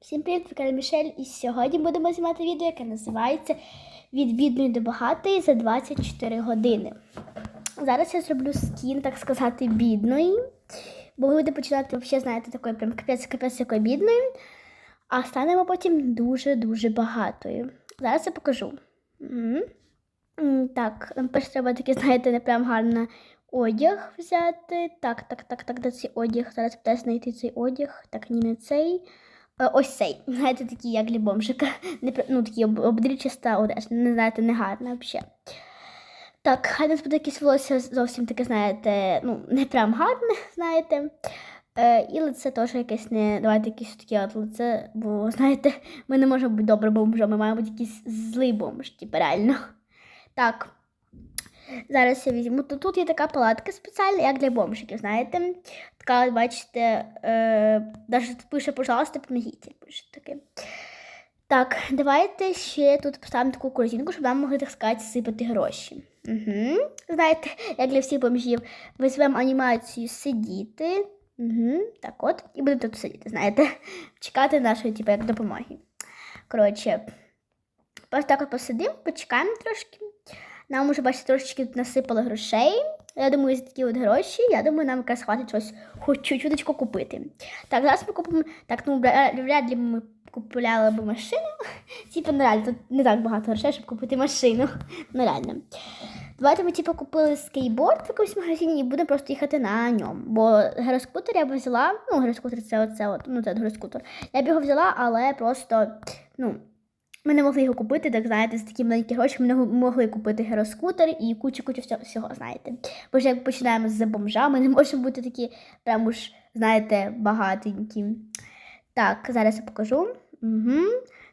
Всім привіт, я Мішель, і сьогодні будемо знімати відео, яке називається Від бідної до багатої за 24 години. Зараз я зроблю скін, так сказати, бідної. Бо ми будемо починати, взагалі, знаєте, такої прям капець-капець якої бідної, а станемо потім дуже-дуже багатою. Зараз я покажу. Так, нам перше треба такий, знаєте, не прям гарно одяг взяти. Так, так, так, так, де цей одяг? Зараз питаюся знайти цей одяг. Так, ні, не цей. Е, Ось цей. Знаєте, такий, як для бомжика. Ну, такий обдрічиста одежа. Не знаєте, не гарна взагалі. Так, хай нас буде якесь волосся зовсім таке, знаєте, ну, не прям гарне, знаєте. Е, і лице теж якесь не. Давайте якесь таке от лице, бо знаєте, ми не можемо бути добрим бомжом, ми маємо бути якийсь злий бомж, типу, реально. Так. Зараз я візьму. Тут, тут є така палатка спеціальна, як для бомжиків, знаєте. Така, бачите, е, навіть пише, пожалуйста, помогіть. Пише таке. Так, давайте ще тут поставимо таку корзинку, щоб нам могли, так сказати, сипати гроші. Угу. Знаєте, як для всіх бомжів, візьмемо анімацію сидіти. Угу. Так от, і будемо тут сидіти, знаєте, чекати нашої, типу, як допомоги. Коротше, просто так от посидимо, почекаємо трошки. Нам уже, бачите, трошечки насипали грошей. Я думаю, за такі от гроші, я думаю, нам якраз хватить щось хоч чуть-чуточку купити. Так, зараз ми купимо. Так, ну вряд ли ми купували б машину. Типу, ну реально, тут не так багато грошей, щоб купити машину. Ну реально. Давайте ми типу, купили скейтборд в якомусь магазині і будемо просто їхати на ньому. Бо гироскутер я б взяла, ну, гироскутер це оце, от, ну це гироскутер. Я б його взяла, але просто, ну, ми не могли його купити, так знаєте, за такі маленькі гроші ми не могли купити гироскутер і кучу-кучу всього, знаєте. Бо ж як починаємо з бомжа, ми не можемо бути такі прям уж, знаєте, багатенькі. Так, зараз я покажу. Угу.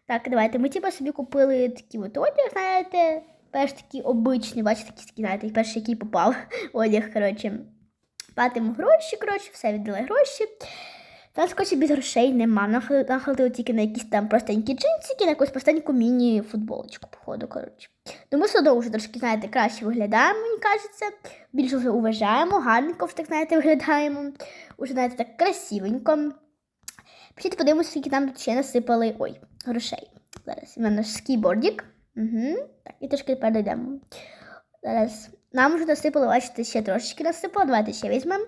Так, давайте. Ми типу собі купили такі от одяг, знаєте, перш такі обичні, бачите, такі, такі, знаєте, перший, який попав одяг, коротше. Платимо гроші, коротше, все віддали гроші. Зараз, коротше, без грошей нема. Нахилили тільки на якісь там простенькі джинсики, на якусь простеньку міні-футболочку, походу, коротше. Тому одно вже трошки, знаєте, краще виглядаємо, мені кажеться. Більше вже уважаємо, гарненько вже так, знаєте, виглядаємо. Уже, знаєте, так красивенько. Пішли подивимося, скільки нам ще насипали. Ой, грошей. Зараз у мене наш скібордік. Угу. Так, і трошки тепер дійдемо. Зараз нам вже насипали, бачите, ще трошечки насипало. Давайте ще візьмемо.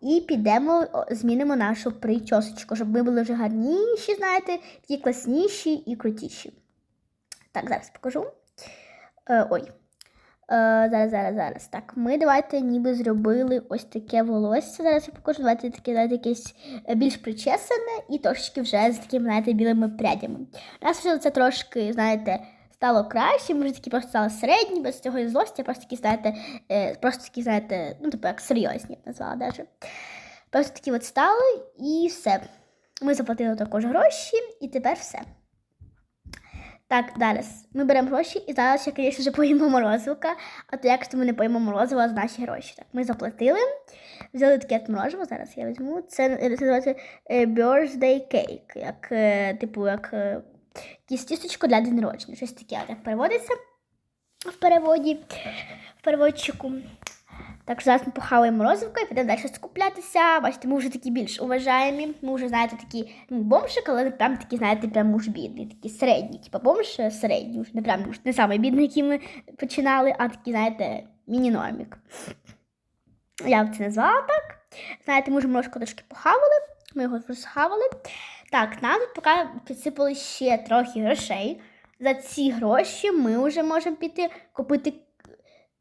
І підемо, змінимо нашу причосочку, щоб ми були вже гарніші, знаєте, такі класніші і крутіші. Так, зараз покажу. Е, ой. Е, зараз, зараз, зараз. Так, ми давайте ніби зробили ось таке волосся. Зараз я покажу. Давайте таке, знаєте, якесь е, більш причесане і трошки вже з такими, знаєте, білими прядями. У нас вже це трошки, знаєте, стало краще. Ми вже такі просто стали середні, без цього злості, просто такі, знаєте, е, просто такі, знаєте, ну, типу, як серйозні, я б назвала навіть. Просто такі от стали і все. Ми заплатили також гроші, і тепер все. Так, зараз ми беремо гроші і зараз ще, звісно, вже поїмо морозивка. А то якщо ми не поїмо морозиво за наші гроші. Так, ми заплатили, взяли таке морозиво, зараз я візьму. Це, це називається е, birthday cake, як, е, типу, як якесь для день народження. Щось таке, як переводиться в переводі, в переводчику. Так, зараз ми похаваємо морозивка і підемо далі скуплятися. Бачите, ми вже такі більш уважаємі. Ми вже, знаєте, такі ну, бомжик, але прям такі, знаєте, прям уж бідний, такі середні. Типа бомж е, середній, не прям уж не самий бідний, який ми починали, а такі, знаєте, міні-нормік. Я б це назвала так. Знаєте, ми вже морозку трошки похавали, ми його розхавали. Так, нам тут поки підсипали ще трохи грошей. За ці гроші ми вже можемо піти купити,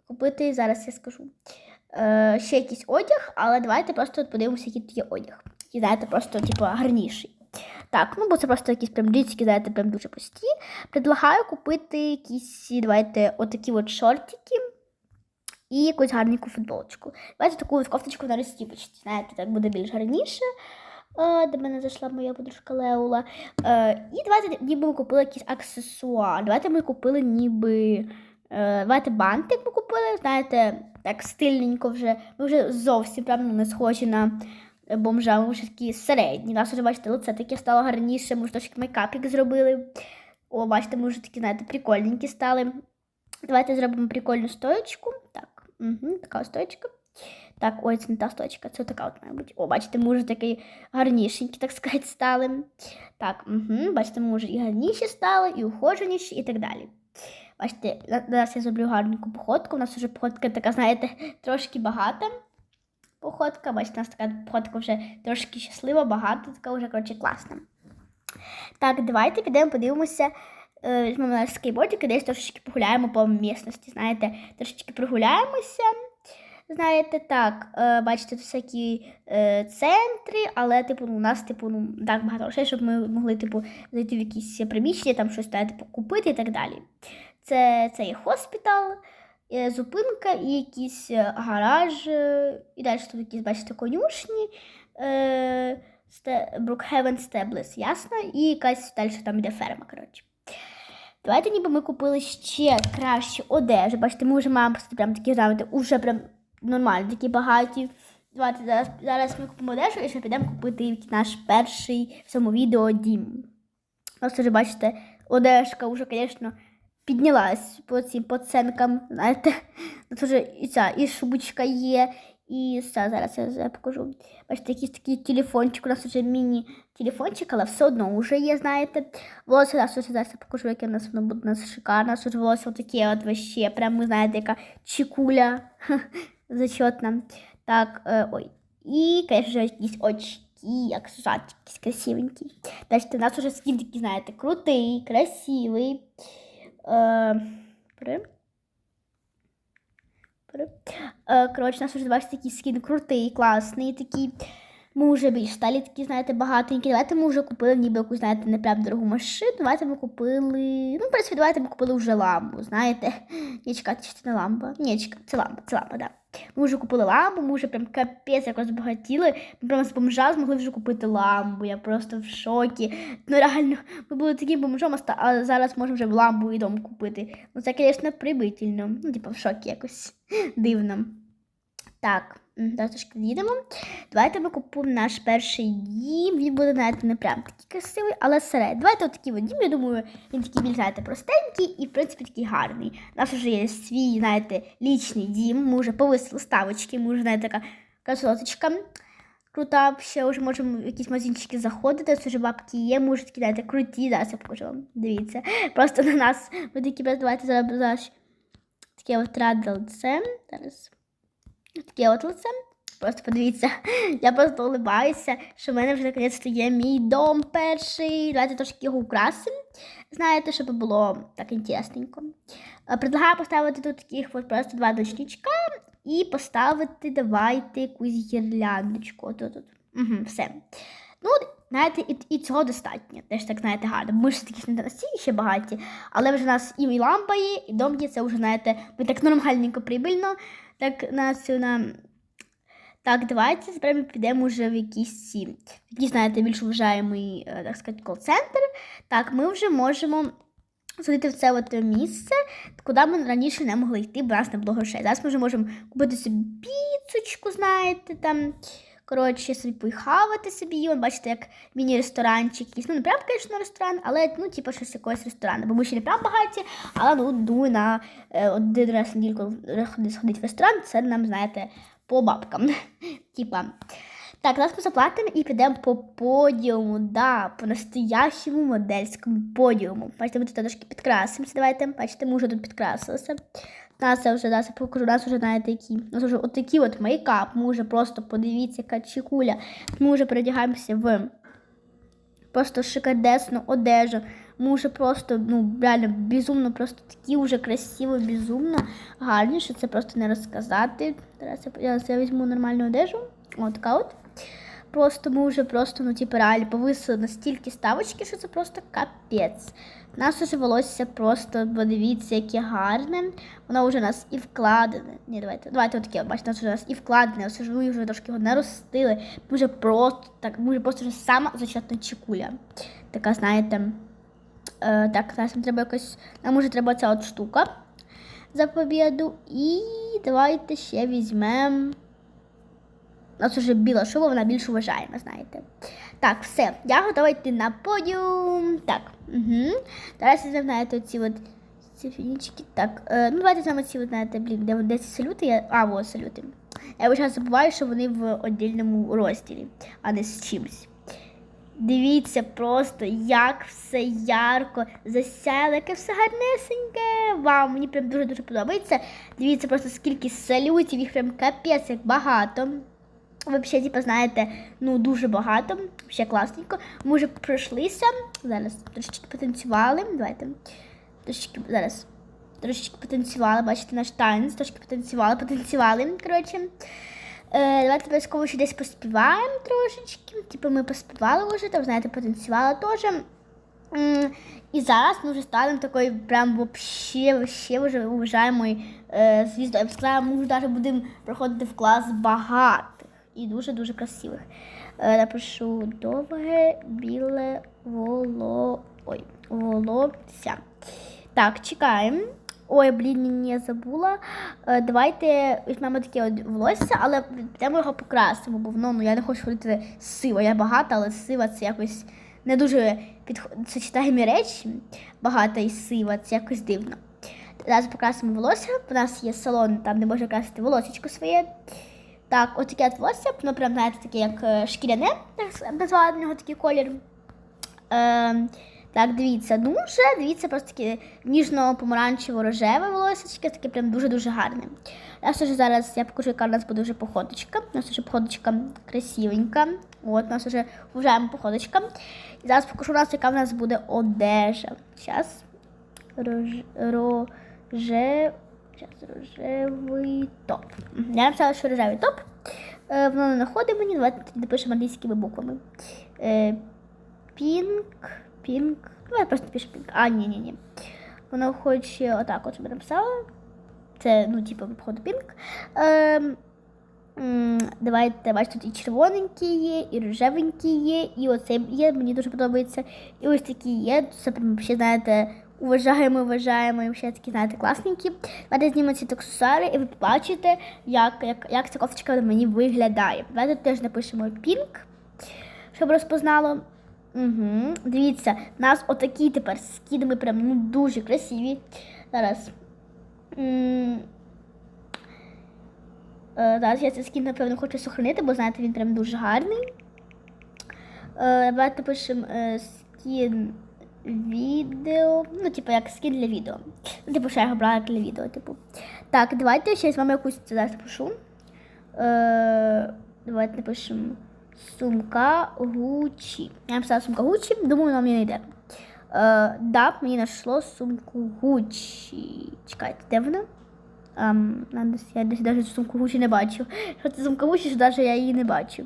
купити, зараз я скажу, е, ще якийсь одяг, але давайте просто подивимося, який тут є одяг. І знаєте, просто, типу, гарніший. Так, ну бо це просто якісь прям джинсики, знаєте, прям дуже прості. Предлагаю купити якісь, давайте, отакі от шортики і якусь гарненьку футболочку. Давайте таку кофточку на розстіпочці, знаєте, так буде більш гарніше. Е, До мене зайшла моя подружка Леула. Е, і давайте ніби ми купили якийсь аксесуар. Давайте ми купили ніби. Е, давайте бантик ми купили, знаєте, так стильненько вже. Ми вже зовсім прям не схожі на бомжа, ми вже такі середні. Нас вже, бачите, лице таке стало гарніше, ми ж трошки мейкапік зробили. О, бачите, ми вже такі, знаєте, прикольненькі стали. Давайте зробимо прикольну стоечку. Так, угу, така ось стоечка. Так, ой, це не та сточка, це така от має бути. О, бачите, ми вже такий гарнішенький, так сказати, стали. Так, угу, бачите, ми вже і гарніші стали, і ухоженіші, і так далі. Бачите, зараз я зроблю гарненьку походку. У нас вже походка така, знаєте, трошки багата. Походка, бачите, у нас така походка вже трошки щаслива, багата, така вже, коротше, класна. Так, давайте підемо подивимося. е, Візьмемо наш скейбордик і десь трошечки погуляємо по місності. Знаєте, трошечки прогуляємося. Знаєте, так, е, бачите, тут всякі е, центри, але типу, ну, у нас типу, ну, так багато грошей, щоб ми могли типу, зайти в якісь приміщення, там щось типу, купити і так далі. Це, це є хоспітал, е, зупинка і якийсь гараж, і далі тут якісь, бачите, конюшні. Е, Сте- Brookhaven ясно? І якась далі там йде ферма, коротше. Давайте ніби ми купили ще кращу одежу. Бачите, ми вже маємо просто прям такі, знаєте, уже прям нормально, такі багаті. Давайте зараз, зараз ми купимо одежу і ще підемо купити наш перший в цьому відео дім. Ось вже бачите, одежка вже, звісно, піднялась по цим поценкам. Знаєте, тут вже і ця і шубочка є, і все, зараз я, я покажу. Бачите, якийсь такий телефончик, у нас вже міні-телефончик, але все одно вже є, знаєте. Волосся у нас зараз я покажу, яке у нас воно буде у нас шикарне. У нас вже волосся таке от вообще, прям, ви знаєте, яка чекуля зачетна. Так, е, ой. І, звісно, якісь очки, аксесуарчики якісь красивенькі. Бачите, у нас вже скін такий, знаєте, крутий, красивий. Е, при. При. Е, у нас вже бачите, такий скін крутий, класний, такий. Ми вже більш сталі такі, знаєте, багатенькі. Давайте ми вже купили ніби якусь, знаєте, не прям дорогу машину. Давайте ми купили. Ну, в принципі, давайте ми купили вже ламбу, знаєте. Ні, чекайте, чи це не ламба? Ні, це ламба, це ламба, да. Ми вже купили ламбу, ми вже прям капець якось збагатіли. Ми прямо з бомжа змогли вже купити ламбу. Я просто в шокі. Ну реально, ми були таким бомжом, а зараз можемо вже в ламбу і дом купити. Ну це, звісно, прибительно. Ну, типу, в шокі якось дивно. Так, зараз трошки їдемо. Давайте ми купуємо наш перший дім. Він буде, знаєте, не прям такий красивий, але серед. Давайте от такий от дім, я думаю, він такий більш, знаєте, простенький і, в принципі, такий гарний. У нас вже є свій, знаєте, лічний дім. Ми вже повисили ставочки, ми вже, знаєте, така красоточка. Крута, ще вже можемо в якісь магазинчики заходити, це вже бабки є, ми вже такі, знаєте, круті, зараз я покажу вам. Дивіться. Просто на нас ми такі, давайте зараз, таке от ради лице. Зараз. Таке от лице. Просто подивіться, я просто улибаюся, що в мене вже наконець є мій дом перший. Давайте трошки його украсимо. Знаєте, щоб було так інтересненько. Е, Предлагаю поставити тут таких от просто два дочничка і поставити давайте якусь гірляндочку. Тут, тут. Угу, все. Ну, знаєте, і, і цього достатньо. Теж так, знаєте, гарно. Ми ж такі не настільки ще багаті, але вже у нас і лампа є, і дом є, це вже, знаєте, ми так нормальненько прибильно. Так на цю на. Так, давайте тепер підемо вже в якийсь ці, знаєте, більш вважаємий, е, так сказати, кол-центр. Так, ми вже можемо сходити в це от місце, куди ми раніше не могли йти, бо нас не було грошей. Зараз ми вже можемо купити собі піцочку, знаєте, там. Коротше, собі поїхавати собі, от бачите, як міні-ресторанчик. Ну, не прям, звісно, ресторан, але ну, типу, щось якогось ресторану. Бо ми ще не прям багаті, але ну, думаю, на е, один раз в недільку сходити в ресторан, це нам, знаєте, по бабкам. Типа. Так, зараз ми заплатимо і підемо по подіуму, да, по настоящему модельському подіуму. Бачите, ми тут трошки підкрасимося. Давайте, бачите, ми вже тут підкрасилися. Нас це вже, я покажу, нас вже, які. У нас вже отакий от мейкап. Ми вже просто подивіться, яка чекуля. Ми вже передягаємося в просто шикардесну одежу. Ми вже просто, ну, реально безумно, просто такі вже красиво, безумно гарні, що це просто не розказати. Зараз я, я візьму нормальну одежу. От така от. Просто ми вже просто, ну, типу, реально повисили настільки ставочки, що це просто капець. У нас уже волосся просто, подивіться, яке гарне. Воно вже у нас і вкладене. Ні, давайте, давайте отаке, бачите, у нас у нас і вкладене, ось ж ми вже трошки його наростили. Ми вже просто так, ми вже просто вже сама зачетна чекуля. Така, знаєте. Е, так, зараз нам треба якось. Нам уже треба ця от штука за побіду. І давайте ще візьмемо. У нас вже біла шуба, вона більш уважаєма, знаєте. Так, все, я готова йти на подіум. Так. Угу. Зараз я знаєте, ці от Ці фінічки. Так, е, ну давайте саме ці, ви знаєте, блін, де, де ці салюти? Я... А, во, салюти. Я час забуваю, що вони в віддільному розділі, а не з чимось. Дивіться просто, як все ярко, засяяло, яке все гарнесеньке. Вау, мені прям дуже-дуже подобається. Дивіться просто скільки салютів, їх прям капець, як багато. Ви ще, знаєте, ну дуже багато, ще класненько. Ми вже пройшлися. Зараз трошечки потанцювали. Давайте. Трошечки зараз. Трошечки потанцювали, бачите, наш танець, трошки потанцювали, потанцювали. Коротше. Е, давайте обов'язково ще десь поспіваємо трошечки. Типу ми поспівали вже, там, знаєте, потанцювали теж. І зараз ми вже станемо такою прям вообще, вообще вже уважаємою е, звіздою. Я б сказала, ми вже навіть будемо проходити в клас багатих і дуже-дуже красивих. Е, напишу довге біле воло... Ой, волосся. Так, чекаємо. Ой, блін, я забула. Е, давайте візьмемо таке от волосся, але підемо його покрасимо, бо воно, ну я не хочу ходити сиво. Я багата, але сива це якось не дуже підходить. Це читаємі речі, багата і сива, це якось дивно. Зараз покрасимо волосся. У нас є салон, там де можна красити волосечко своє. Так, от таке от волосся, воно прям, знаєте, таке як е, шкіряне, назвала нього такий колір. Е, так, дивіться, дуже, дивіться, просто таке ніжно-помаранчево-рожеве волосечко, таке прям дуже-дуже гарне. Я вже зараз я покажу, яка у нас буде вже походочка. У нас вже походочка красивенька. От, у нас вже вважаємо походочка. І зараз покажу нас, яка в нас буде одежа. Зараз. Рож... Зараз рожевий топ. Я написала, що рожевий топ. Е, воно не знаходить мені, давайте напишемо англійськими буквами. Е, Пінк, пінк. Ну, я просто пишу пінк. А, ні, ні, ні. Воно хоче отак от собі написала. Це, ну, типу, походу пінк. Ем, давайте, бачите, тут і червоненький є, і рожевенький є, і оцей є, мені дуже подобається. І ось такі є. Це прям знаєте, уважаємо, вважаємо, і ще такі, знаєте, класненькі. Давайте знімемо ці аксесуари, і ви побачите, як, як, як ця кофточка мені виглядає. Давайте теж напишемо пінк, щоб розпознало. Угу. Дивіться, у нас отакі тепер скіди, ми прям ну, дуже красиві. Зараз. Е, Зараз я цей скін, напевно, хочу сохранити, бо знаєте, він прям дуже гарний. Е, Давайте пишемо е, скін відео. Ну, типу, як скін для відео. Ну, типу, що я брала для відео, типу. Так, давайте ще з вами якусь зараз пишу. Е, давайте напишемо сумка Гучі. Я написала сумка Гучі, думаю, воно мені не йде. Е, да, мені знайшло сумку Гучі. Чекайте, де вона? Um, я десь навіть сумку Гучі не бачу. Що це сумка Гучі, що навіть я її не бачу.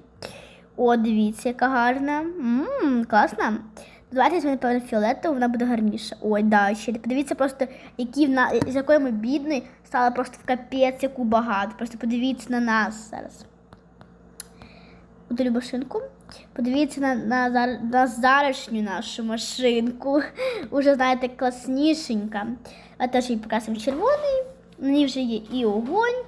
О, дивіться, яка гарна. Ммм, класна. Давайте візьмемо, напевно, фіолетову, вона буде гарніша. Ой, да, ще подивіться просто, які в на... з якої ми бідні, стала просто в капець, яку багато. Просто подивіться на нас зараз. Удалю машинку. Подивіться на, на, на зарашню нашу машинку. Уже, знаєте, класнішенька. А теж її покрасимо червоний. На ній вже є і огонь,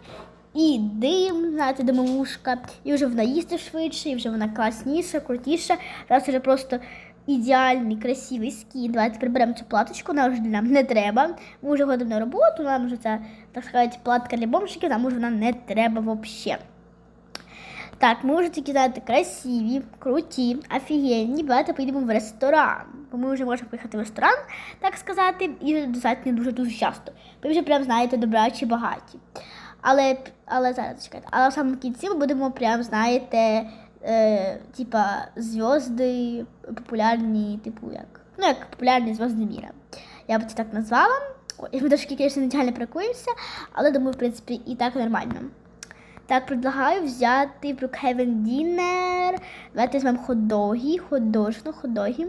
і дим, знаєте, димовушка. І вже вона їсти швидше, і вже вона класніша, крутіша. Зараз вже просто ідеальний, красивий скін. Давайте приберемо цю платочку, вона вже нам не треба. Ми вже ходимо на роботу, нам вже ця, так сказати, платка для бомжиків, нам вже вона не треба взагалі. Так, ми вже такі, знаєте, красиві, круті, офігенні. Давайте поїдемо в ресторан. Бо ми вже можемо поїхати в ресторан, так сказати, і достатньо дуже-дуже часто. Ми вже прям, знаєте, добрачі багаті. Але, але зараз чекайте. Але в самому кінці ми будемо прям, знаєте, е, типа зв'язки популярні, типу, як. Ну, як популярні зв'язки міра. Я б це так назвала. Ой, ми трошки, не ідеально прикуємося, але думаю, в принципі, і так нормально. Так, предлагаю взяти Brookhaven Dinner. Давайте візьмемо хот-доги, хот-дожно, хот-доги.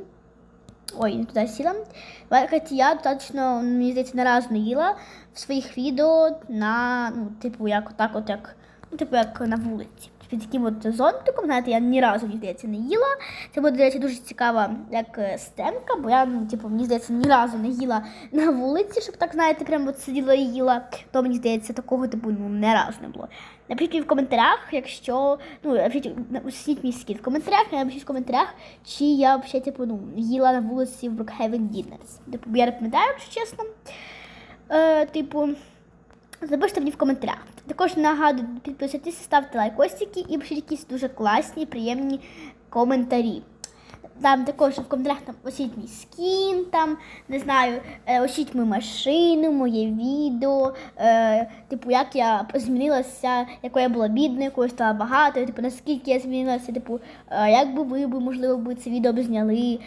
Ой, не туди сіла. Я достатньо, мені здається, не не їла в своїх відео на, ну, типу, як отак, от як, ну, типу, як на вулиці. Під таким от зонтиком, знаєте, я ні разу, мені здається, не їла. Це буде, до речі, дуже цікава як е, стемка, бо я, ну, типу, мені здається, ні разу не їла на вулиці, щоб так, знаєте, прямо от сиділа і їла. То мені здається, такого типу ну, не разу не було. Напишіть мені в коментарях, якщо. Ну, напишіть, усіть мій скін в коментарях, напишіть в коментарях, чи я взагалі, типу, ну, їла на вулиці в Brookhaven Dinners. Типу, я не пам'ятаю, якщо чесно. Е, типу, запишіть мені в коментарях. Також нагадую, підписуйтесь, ставте лайкосики і пишіть якісь дуже класні, приємні коментарі. Там також в коментарях там осіть мій скін, там, не знаю, е, осіть мою машину, моє відео, е, типу, як я змінилася, якою я була бідною, якою стала багатою, типу, наскільки я змінилася, типу, е, як би ви, можливо, би це відео б зняли.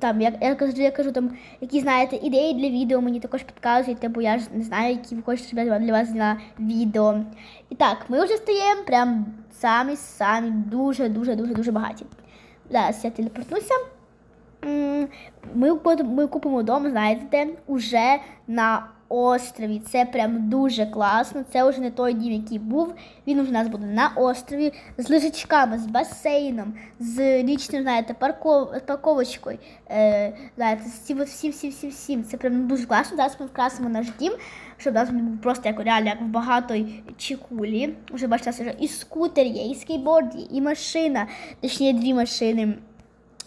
Там, як, я, кажу, я кажу, там, які знаєте, ідеї для відео мені також підказуєте, бо я ж не знаю, які ви хочете, щоб я для вас зняла відео. І так, ми вже стаємо прям самі-самі дуже-дуже-дуже дуже багаті. Зараз я телепортнуся. Ми, ми купимо дом, знаєте, уже на острові. Це прям дуже класно. Це вже не той дім, який був. Він у нас буде на острові з лежачками, з басейном, з лічним, знаєте, парков... парковочкою. Е, знаєте, всім, всім, всім, всім. Це прям дуже класно. Зараз ми вкрасимо наш дім, щоб у нас він був просто як реально як в багатої чекулі. Вже бачите, у і скутер є, і скейтборд є, і машина, точніше дві машини.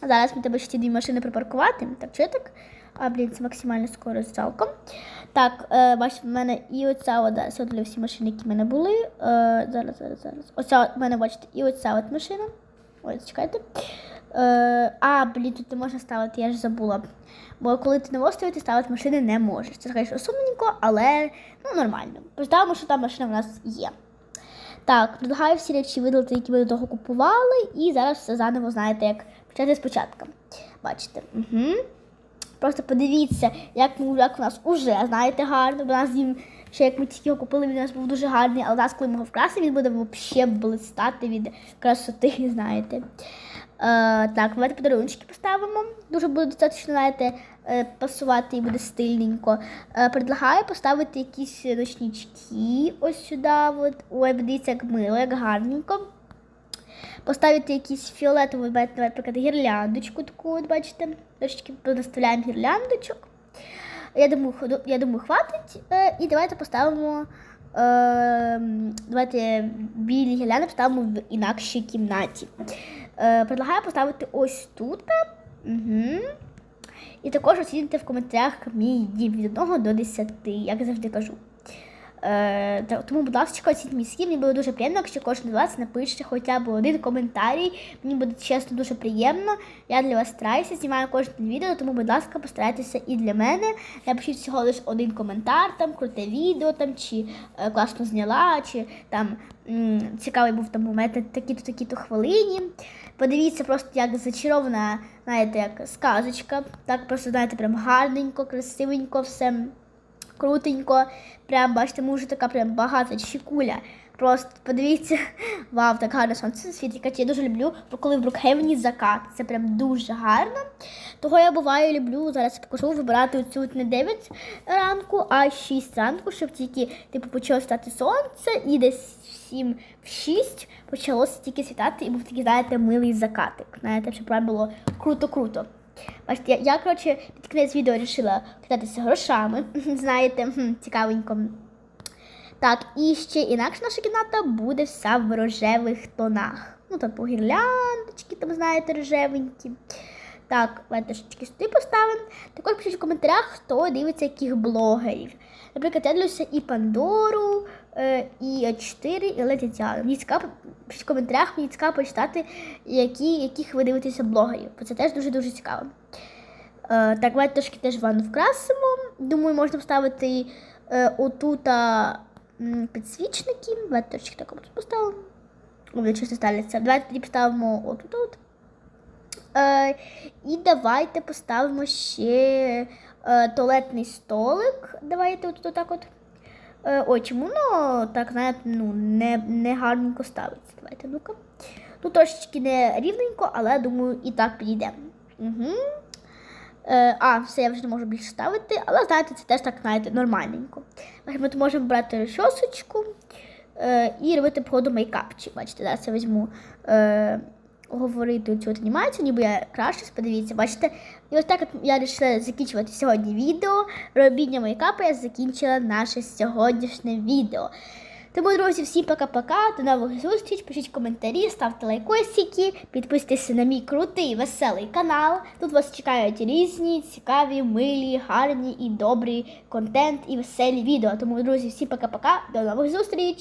Зараз ми тебе ще дві машини припаркувати. Так, чи так? А, блін, це максимально скорость цілком. Так, е, бачите, в мене і оця от, да, сьогодні всі машини, які в мене були. Е, зараз, зараз, зараз. Оця в мене, бачите, і оця от машина. Ой, чекайте. Е, а, блін, тут не можна ставити, я ж забула. Бо коли ти на острові, ти ставити машини не можеш. Це, звісно, сумненько, але ну, нормально. Поставимо, що там машина в нас є. Так, предлагаю всі речі видалити, які ми до того купували, і зараз все заново знаєте, як почати спочатку. Бачите. Угу. Просто подивіться, як, як у нас уже, знаєте, гарно, бо нас він ще як ми тільки його купили, він у нас був дуже гарний, але у нас, коли ми його вкрасимо, він буде взагалі блистати від красоти, знаєте. Е, так, давайте подарунки поставимо. Дуже буде достатньо, знаєте, е, пасувати і буде стильненько. Е, предлагаю поставити якісь ночнички ось сюди. От. Ой, дивіться, як мило, як гарненько. Поставити якісь фіолетові, наприклад, гірляндочку таку, от бачите. Трошечки наставляємо гірляндочок. Я думаю, я думаю, хватить. І давайте поставимо. Давайте білі гірлянди поставимо в інакшій кімнаті. Е, предлагаю поставити ось тут. Угу. І також оцінити в коментарях мій дім від 1 до 10, як завжди кажу. Е, тому, будь ласка, оцініть мій скін. Мені було дуже приємно, якщо кожен з вас напише хоча б один коментарій. Мені буде чесно дуже приємно. Я для вас стараюся, знімаю кожне відео, тому, будь ласка, постарайтеся і для мене. Напишіть всього лише один коментар, там круте відео, там чи е, класно зняла, чи там м, цікавий був там момент такі-то такі-то хвилині. Подивіться просто, як зачарована, знаєте, як сказочка. Так просто знаєте, прям гарненько, красивенько все крутенько. Прям бачите, вже така прям багата чекуля. Просто подивіться, вау, так гарно сонце світить. Я дуже люблю, коли в Брукхевені закат. Це прям дуже гарно. Того я буваю люблю, зараз покажу вибирати оцю не 9 ранку, а 6 ранку, щоб тільки типу, почало стати сонце і десь в 7 в 6 почалося тільки світати і був такий, знаєте, милий закатик. Знаєте, щоб прям було круто-круто. Бачите, я, я коротше, під кінець відео вирішила кидатися грошами. Знаєте, цікавенько. Так, і ще інакше наша кімната буде вся в рожевих тонах. Ну, по гірляндочки, там, знаєте, рожевенькі. Так, трошечки сюди поставимо. Також пишіть в коментарях, хто дивиться яких блогерів. Наприклад, я дивлюся і Пандору, е, і А4, і Леді Діану. Мені цікаво, в коментарях, мені цікаво почитати, які, яких ви дивитеся блогерів. Бо це теж дуже-дуже цікаво. Е, так, давайте трошки теж ванну вкрасимо. Думаю, можна вставити е, отута підсвічники. Давайте трошки так поставимо. Чисто ставляться. Давайте тоді поставимо отут. от. Е, і давайте поставимо ще е, туалетний столик. Давайте от, отак от. Е, ой, чому ну, так, знаєте, ну, не, не гарненько ставиться. Давайте, ну-ка. Ну, трошечки не рівненько, але думаю, і так підійде. Угу. Е, а, все, я вже не можу більше ставити, але знаєте, це теж так, знаєте, нормальненько. Ми тут можемо брати розчосочку е, і робити походу мейкапчик. Бачите, зараз я візьму е, говорити цю анімацію, ніби я краще, подивіться, бачите. І ось так я вирішила закінчувати сьогодні відео. Робіння мейкапу я закінчила наше сьогоднішнє відео. Тому, друзі, всім пока-пока, до нових зустріч, пишіть коментарі, ставте лайкосики, підписуйтесь на мій крутий веселий канал. Тут вас чекають різні, цікаві, милі, гарні і добрі контент і веселі відео. Тому, друзі, всім пока-пока, до нових зустріч!